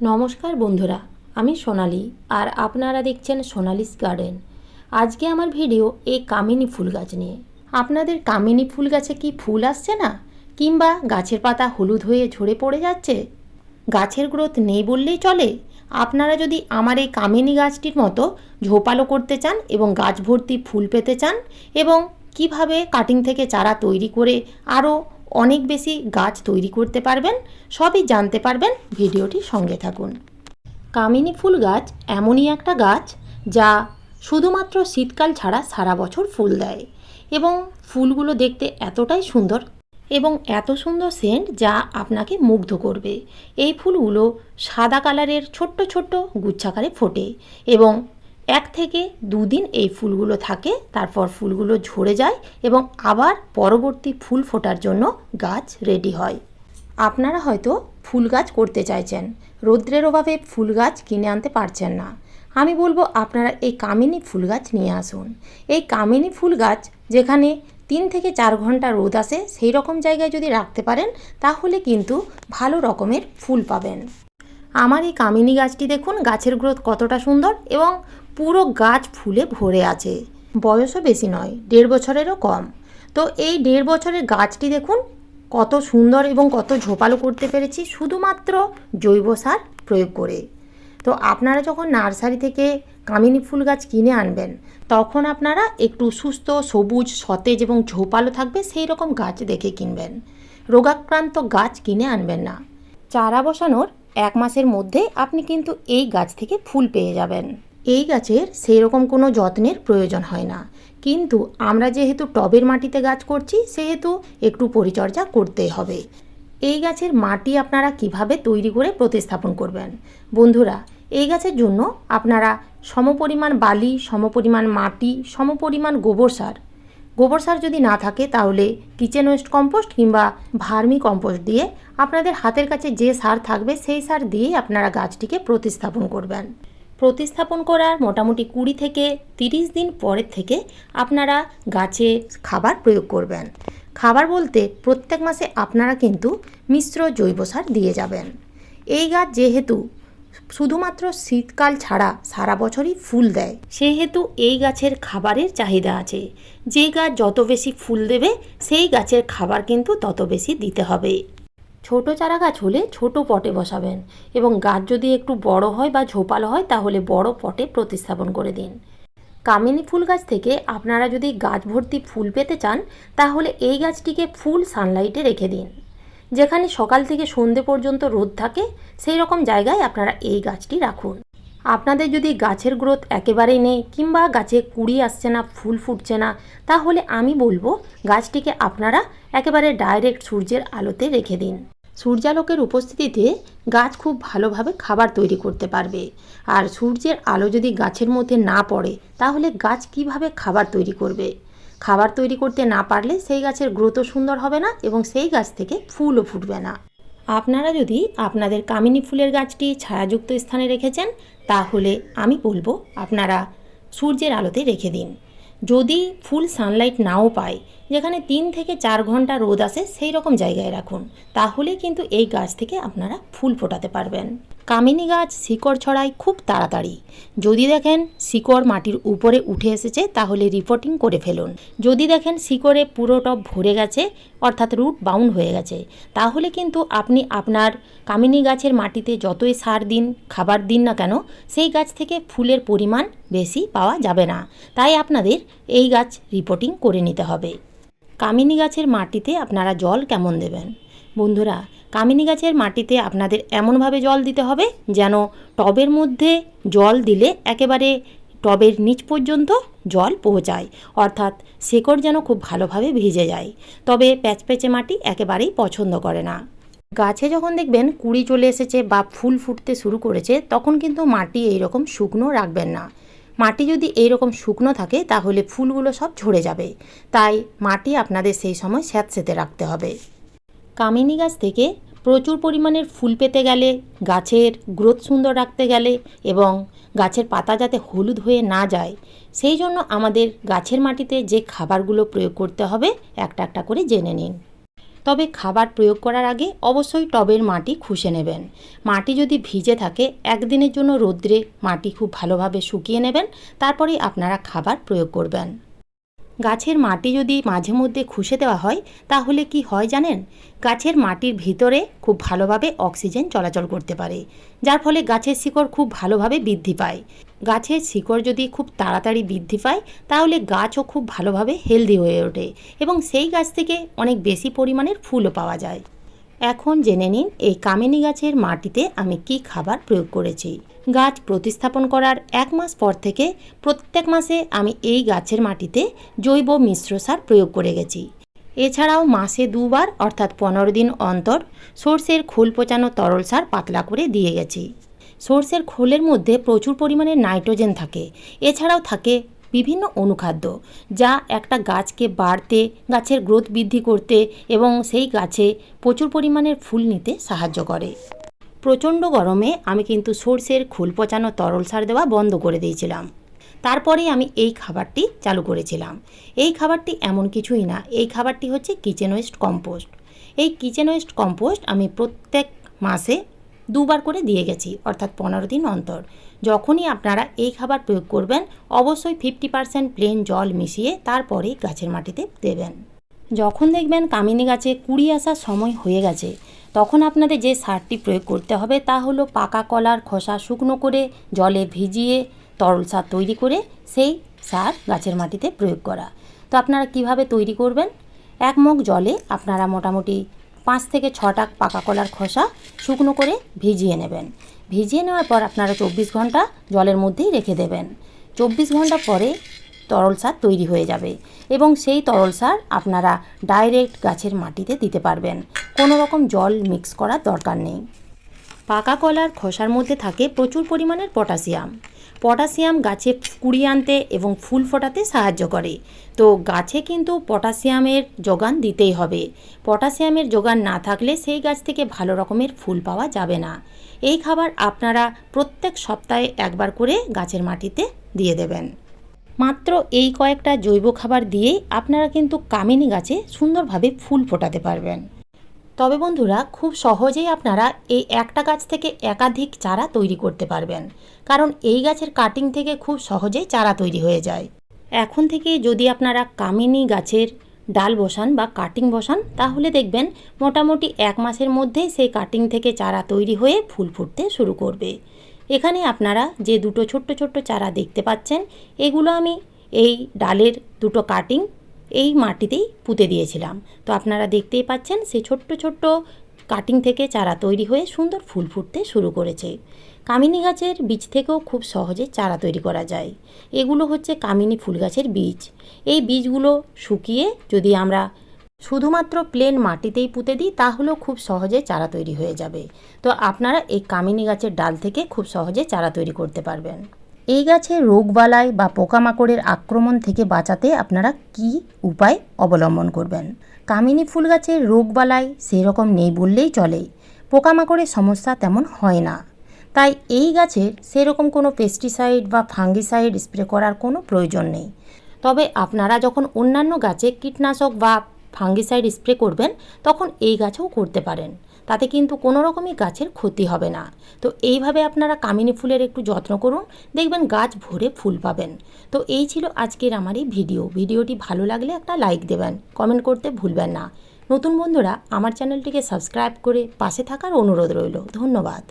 নমস্কার বন্ধুরা, আমি সোনালি আর আপনারা দেখছেন সোনালিস গার্ডেন। আজকে আমার ভিডিও এই কামিনী ফুল গাছ নিয়ে। আপনাদের কামিনী ফুল গাছে কি ফুল আসছে না? কিংবা গাছের পাতা হলুদ হয়ে ঝরে পড়ে যাচ্ছে? গাছের গ্রোথ নেই বললেই চলে। আপনারা যদি আমার এই কামিনী গাছটির মতো ঝোপালো করতে চান এবং গাছ ভর্তি ফুল পেতে চান এবং কীভাবে কাটিং থেকে চারা তৈরি করে আরও অনেক বেশি গাছ তৈরি করতে পারবেন, সবই জানতে পারবেন ভিডিওটি সঙ্গে থাকুন। কামিনী ফুল গাছ এমনই একটা গাছ যা শুধুমাত্র শীতকাল ছাড়া সারা বছর ফুল দেয় এবং ফুলগুলো দেখতে এতটাই সুন্দর এবং এত সুন্দর সেন্ট যা আপনাকে মুগ্ধ করবে। এই ফুলগুলো সাদা কালারের ছোট্ট ছোট্ট গুচ্ছাকারে ফোটে এবং এক থেকে দুদিন এই ফুলগুলো থাকে, তারপর ফুলগুলো ঝরে যায় এবং আবার পরবর্তী ফুল ফোটার জন্য গাছ রেডি হয়। আপনারা হয়তো ফুল গাছ করতে চাইছেন, রৌদ্রের অভাবে ফুল গাছ কিনে আনতে পারছেন না। আমি বলব আপনারা এই কামিনী ফুল গাছ নিয়ে আসুন। এই কামিনী ফুল গাছ যেখানে তিন থেকে চার ঘণ্টা রোদ আসে, সেই রকম জায়গায় যদি রাখতে পারেন, তাহলে কিন্তু ভালো রকমের ফুল পাবেন। আমার এই কামিনী গাছটি দেখুন, গাছের গ্রোথ কতটা সুন্দর এবং পুরো গাছ ফুলে ভরে আছে। বয়সও বেশি নয়, দেড় বছরেরও কম। তো এই দেড় বছরের গাছটি দেখুন, কত সুন্দর এবং কত ঝোপালো করতে পেরেছি, শুধুমাত্র জৈব সার প্রয়োগ করে। তো আপনারা যখন নার্সারি থেকে কামিনী ফুল গাছ কিনে আনবেন, তখন আপনারা একটু সুস্থ, সবুজ, সতেজ এবং ঝোপালো থাকবে সেই রকম গাছ দেখে কিনবেন। রোগাক্রান্ত গাছ কিনে আনবেন না। চারা বসানোর এক মাসের মধ্যে আপনি কিন্তু এই গাছ থেকে ফুল পেয়ে যাবেন। এই গাছের সেই রকম কোনো যত্নের প্রয়োজন হয় না। কিন্তু আমরা যেহেতু টবের মাটিতে গাছ করছি, সেহেতু একটু পরিচর্যা করতে হবে। এই গাছের মাটি আপনারা কীভাবে তৈরি করে প্রতিস্থাপন করবেন? বন্ধুরা, এই গাছের জন্য আপনারা সমপরিমাণ বালি, সমপরিমাণ মাটি, সমপরিমাণ গোবর সার। গোবর সার যদি না থাকে, তাহলে কিচেন ওয়েস্ট কম্পোস্ট কিংবা ভার্মি কম্পোস্ট দিয়ে আপনাদের হাতের কাছে যে সার থাকবে, সেই সার দিয়েই আপনারা গাছটিকে প্রতিস্থাপন করবেন। প্রতিস্থাপন করার মোটামুটি কুড়ি থেকে তিরিশ দিন পরের থেকে আপনারা গাছে খাবার প্রয়োগ করবেন। খাবার বলতে প্রত্যেক মাসে আপনারা কিন্তু মিশ্র জৈব সার দিয়ে যাবেন। এই গাছ যেহেতু শুধুমাত্র শীতকাল ছাড়া সারা বছরই ফুল দেয়, সেহেতু এই গাছের খাবারের চাহিদা আছে। যে গাছ যত বেশি ফুল দেবে, সেই গাছের খাবার কিন্তু তত বেশি দিতে হবে। ছোট চারা গাছ হলে ছোট পটে বসাবেন এবং গাছ যদি একটু বড় হয় বা ঝোপালো হয়, তাহলে বড় পটে প্রতিস্থাপন করে দিন। কামিনী ফুল গাছ থেকে আপনারা যদি গাছ ভর্তি ফুল পেতে চান, তাহলে এই গাছটিকে ফুল সানলাইটে রেখে দিন। যেখানে সকাল থেকে সন্ধে পর্যন্ত রোদ থাকে, সেই রকম জায়গায় আপনারা এই গাছটি রাখুন। আপনাদের যদি গাছের গ্রোথ একেবারেই নেই কিংবা গাছে কুড়ি আসছে না, ফুল ফুটছে না, তাহলে আমি বলব গাছটিকে আপনারা একেবারে ডাইরেক্ট সূর্যের আলোতে রেখে দিন। সূর্যালোকের উপস্থিতিতে গাছ খুব ভালোভাবে খাবার তৈরি করতে পারবে। আর সূর্যের আলো যদি গাছের মধ্যে না পড়ে, তাহলে গাছ কীভাবে খাবার তৈরি করবে? খাবার তৈরি করতে না পারলে সেই গাছের গ্রোথও সুন্দর হবে না এবং সেই গাছ থেকে ফুলও ফুটবে না। আপনারা যদি আপনাদের কামিনী ফুলের গাছটি ছায়াযুক্ত স্থানে রেখেছেন, তাহলে আমি বলব আপনারা সূর্যের আলোতে রেখে দিন। যদি ফুল সানলাইট নাও পায় যেখানে তিন থেকে চার ঘণ্টা রোদ আসে, সেই রকম জায়গায় রাখুন। তাহলে কিন্তু এই গাছ থেকে আপনারা ফুল ফোটাতে পারবেন। কামিনী গাছ শিকড় ছড়ায় খুব তাড়াতাড়ি। যদি দেখেন শিকড় মাটির উপরে উঠে এসেছে, তাহলে রিপোর্টিং করে ফেলুন। যদি দেখেন শিকড়ে পুরো টব ভরে গেছে, অর্থাৎ রুট বাউন্ড হয়ে গেছে, তাহলে কিন্তু আপনি আপনার কামিনী গাছের মাটিতে যতই সার দিন, খাবার দিন না কেন, সেই গাছ থেকে ফুলের পরিমাণ বেশি পাওয়া যাবে না। তাই আপনাদের এই গাছ রিপোর্টিং করে নিতে হবে। কামিনী গাছের মাটিতে আপনারা জল কেমন দেবেন? বন্ধুরা, কামিনী গাছের মাটিতে আপনাদের এমনভাবে জল দিতে হবে যেন টবের মধ্যে জল দিলে একেবারে টবের নিচ পর্যন্ত জল পৌঁছায়। অর্থাৎ শেকড় যেন খুব ভালোভাবে ভিজে যায়। তবে প্যাচপ্যাচে মাটি একেবারেই পছন্দ করে না। গাছে যখন দেখবেন কুড়ি চলে এসেছে বা ফুল ফুটতে শুরু করেছে, তখন কিন্তু মাটি এইরকম শুকনো রাখবেন না। মাটি যদি এইরকম শুকনো থাকে, তাহলে ফুলগুলো সব ঝরে যাবে। তাই মাটি আপনাদের সেই সময় স্যাঁতসেঁতে রাখতে হবে। কামিনী গাছ থেকে প্রচুর পরিমাণের ফুল পেতে গেলে, গাছের গ্রোথ সুন্দর রাখতে গেলে এবং গাছের পাতা যাতে হলুদ হয়ে না যায়, সেই জন্য আমাদের গাছের মাটিতে যে খাবারগুলো প্রয়োগ করতে হবে, একটা একটা করে জেনে নিন। তবে খাবার প্রয়োগ করার আগে অবশ্যই টবের মাটি খুশে নেবেন। মাটি যদি ভিজে থাকে, একদিনের জন্য রোদ্রে মাটি খুব ভালোভাবে শুকিয়ে নেবেন তারপরেই আপনারা খাবার প্রয়োগ করবেন। গাছের মাটি যদি মাঝে মধ্যে খুশে দেওয়া হয়, তাহলে কি হয় জানেন? গাছের মাটির ভিতরে খুব ভালোভাবে অক্সিজেন চলাচল করতে পারে, যার ফলে গাছের শিকড় খুব ভালোভাবে বৃদ্ধি পায়। গাছের শিকড় যদি খুব তাড়াতাড়ি বৃদ্ধি পায়, তাহলে গাছও খুব ভালোভাবে হেলদি হয়ে ওঠে এবং সেই গাছ থেকে অনেক বেশি পরিমাণের ফুলও পাওয়া যায়। এখন জেনে নিন এই কামিনী গাছের মাটিতে আমি কি খাবার প্রয়োগ করেছি। গাছ প্রতিস্থাপন করার এক মাস পর থেকে প্রত্যেক মাসে আমি এই গাছের মাটিতে জৈব মিশ্র সার প্রয়োগ করে গেছি। এছাড়াও মাসে দুবার অর্থাৎ পনেরো দিন অন্তর সর্ষের খোল পচানো তরল সার পাতলা করে দিয়ে গেছি। সর্ষের খোলের মধ্যে প্রচুর পরিমাণে নাইট্রোজেন থাকে। এছাড়াও থাকে বিভিন্ন অনুখাদ্য, যা একটা গাছকে বাড়তে, গাছের গ্রোথ বৃদ্ধি করতে এবং সেই গাছে প্রচুর পরিমাণের ফুল নিতে সাহায্য করে। প্রচণ্ড গরমে আমি কিন্তু সর্ষের খোল পচানো তরল সার দেওয়া বন্ধ করে দিয়েছিলাম। তারপরেই আমি এই খাবারটি চালু করেছিলাম। এই খাবারটি এমন কিছুই না, এই খাবারটি হচ্ছে কিচেন ওয়েস্ট কম্পোস্ট। এই কিচেন ওয়েস্ট কম্পোস্ট আমি প্রত্যেক মাসে দুবার করে দিয়ে গেছি, অর্থাৎ পনেরো দিন অন্তর। যখনই আপনারা এই খাবার প্রয়োগ করবেন, অবশ্যই ফিফটি পার্সেন্ট প্লেন জল মিশিয়ে তারপরে গাছের মাটিতে দেবেন। যখন দেখবেন কামিনী গাছে কুড়ি আসার সময় হয়ে গেছে, তখন আপনাদের যে সারটি প্রয়োগ করতে হবে তা হলো পাকা কলার খোসা শুকনো করে জলে ভিজিয়ে তরল সার তৈরি করে সেই সার গাছের মাটিতে প্রয়োগ করা। তো আপনারা কীভাবে তৈরি করবেন? এক মগ জলে আপনারা মোটামুটি পাঁচ থেকে ছটা পাকা কলার খোসা শুকনো করে ভিজিয়ে নেবেন। ভিজিয়ে নেওয়ার পর আপনারা চব্বিশ ঘণ্টা জলের মধ্যেই রেখে দেবেন। চব্বিশ ঘণ্টা পরে তরল সার তৈরি হয়ে যাবে এবং সেই তরল সার আপনারা ডাইরেক্ট গাছের মাটিতে দিতে পারবেন। কোনো রকম জল মিক্স করার দরকার নেই। পাকা কলার খোসার মধ্যে থাকে প্রচুর পরিমাণের পটাশিয়াম। পটাশিয়াম গাছে কুড়ি আনতে এবং ফুল ফোটাতে সাহায্য করে। তো গাছে কিন্তু পটাশিয়ামের যোগান দিতেই হবে। পটাশিয়ামের যোগান না থাকলে সেই গাছ থেকে ভালো রকমের ফুল পাওয়া যাবে না। এই খাবার আপনারা প্রত্যেক সপ্তাহে একবার করে গাছের মাটিতে দিয়ে দেবেন। মাত্র এই কয়েকটা জৈব খাবার দিয়েই আপনারা কিন্তু কামিনী গাছে সুন্দরভাবে ফুল ফোটাতে পারবেন। তবে বন্ধুরা, খুব সহজেই আপনারা এই একটা গাছ থেকে একাধিক চারা তৈরি করতে পারবেন। কারণ এই গাছের কাটিং থেকে খুব সহজেই চারা তৈরি হয়ে যায়। এখন থেকে যদি আপনারা কামিনী গাছের ডাল বসান বা কাটিং বসান, তাহলে দেখবেন মোটামুটি এক মাসের মধ্যেই সেই কাটিং থেকে চারা তৈরি হয়ে ফুল ফুটতে শুরু করবে। এখানে আপনারা যে দুটো ছোট্ট ছোট্ট চারা দেখতে পাচ্ছেন, এগুলো আমি এই ডালের দুটো কাটিং এই মাটিতেই পুঁতে দিয়েছিলাম। তো আপনারা দেখতেই পাচ্ছেন সেই ছোট্ট ছোট্ট কাটিং থেকে চারা তৈরি হয়ে সুন্দর ফুল ফুটতে শুরু করেছে। কামিনী গাছের বীজ থেকেও খুব সহজে চারা তৈরি করা যায়। এগুলো হচ্ছে কামিনী ফুল গাছের বীজ। এই বীজগুলো শুকিয়ে যদি আমরা শুধুমাত্র প্লেন মাটিতেই পুঁতে দিই, তাহলেও খুব সহজে চারা তৈরি হয়ে যাবে। তো আপনারা এই কামিনী গাছের ডাল থেকে খুব সহজে চারা তৈরি করতে পারবেন। এই গাছের রোগবালাই বা পোকামাকড়ের আক্রমণ থেকে বাঁচাতে আপনারা কি উপায় অবলম্বন করবেন? কামিনী ফুল গাছের রোগবালাই সেরকম নেই বললেই চলে। পোকামাকড়ের সমস্যা তেমন হয় না। তাই এই গাছের সেরকম কোনো পেস্টিসাইড বা ফাঙ্গিসাইড স্প্রে করার কোনো প্রয়োজন নেই। তবে আপনারা যখন অন্যান্য গাছে কীটনাশক বা ফাঙ্গিসাইড স্প্রে করবেন, তখন এই গাছেও করতে পারেন। তাতে কিন্তু কোনো রকমই গাছের ক্ষতি হবে না। তো এইভাবে আপনারা কামিনী ফুলের একটু যত্ন করুন, দেখবেন গাছ ভরে ফুল পাবেন। তো এই ছিল আজকের আমার এই ভিডিও। ভিডিওটি ভালো লাগলে একটা লাইক দেবেন, কমেন্ট করতে ভুলবেন না। নতুন বন্ধুরা, আমার চ্যানেলটিকে সাবস্ক্রাইব করে পাশে থাকার অনুরোধ রইল। ধন্যবাদ।